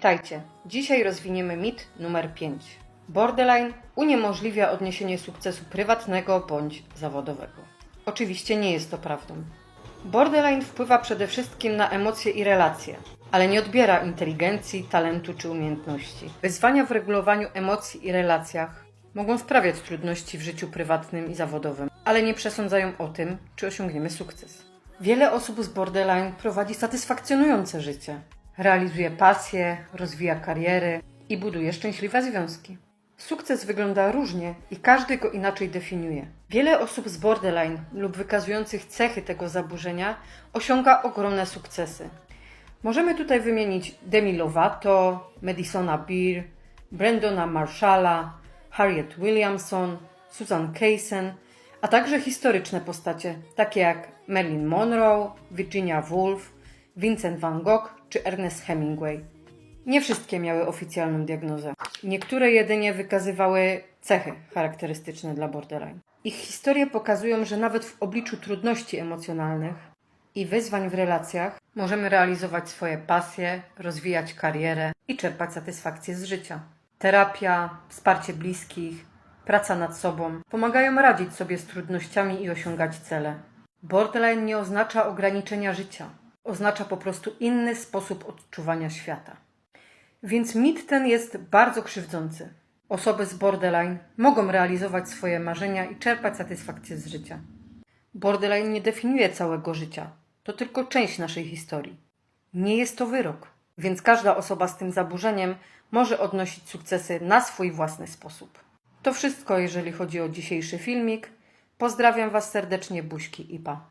Witajcie. Dzisiaj rozwiniemy mit numer 5. Borderline uniemożliwia odniesienie sukcesu prywatnego bądź zawodowego. Oczywiście nie jest to prawdą. Borderline wpływa przede wszystkim na emocje i relacje, ale nie odbiera inteligencji, talentu czy umiejętności. Wyzwania w regulowaniu emocji i relacjach mogą sprawiać trudności w życiu prywatnym i zawodowym, ale nie przesądzają o tym, czy osiągniemy sukces. Wiele osób z borderline prowadzi satysfakcjonujące życie. Realizuje pasje, rozwija kariery i buduje szczęśliwe związki. Sukces wygląda różnie i każdy go inaczej definiuje. Wiele osób z borderline lub wykazujących cechy tego zaburzenia osiąga ogromne sukcesy. Możemy tutaj wymienić Demi Lovato, Madisona Beer, Brendona Marshalla, Harriet Williamson, Susan Kaysen, a także historyczne postacie takie jak Marilyn Monroe, Virginia Woolf, Vincent van Gogh czy Ernest Hemingway. Nie wszystkie miały oficjalną diagnozę. Niektóre jedynie wykazywały cechy charakterystyczne dla borderline. Ich historie pokazują, że nawet w obliczu trudności emocjonalnych i wyzwań w relacjach możemy realizować swoje pasje, rozwijać karierę i czerpać satysfakcję z życia. Terapia, wsparcie bliskich, praca nad sobą pomagają radzić sobie z trudnościami i osiągać cele. Borderline nie oznacza ograniczenia życia, oznacza po prostu inny sposób odczuwania świata. Więc mit ten jest bardzo krzywdzący. Osoby z borderline mogą realizować swoje marzenia i czerpać satysfakcję z życia. Borderline nie definiuje całego życia, to tylko część naszej historii. Nie jest to wyrok, więc każda osoba z tym zaburzeniem może odnosić sukcesy na swój własny sposób. To wszystko, jeżeli chodzi o dzisiejszy filmik. Pozdrawiam Was serdecznie, buźki i pa.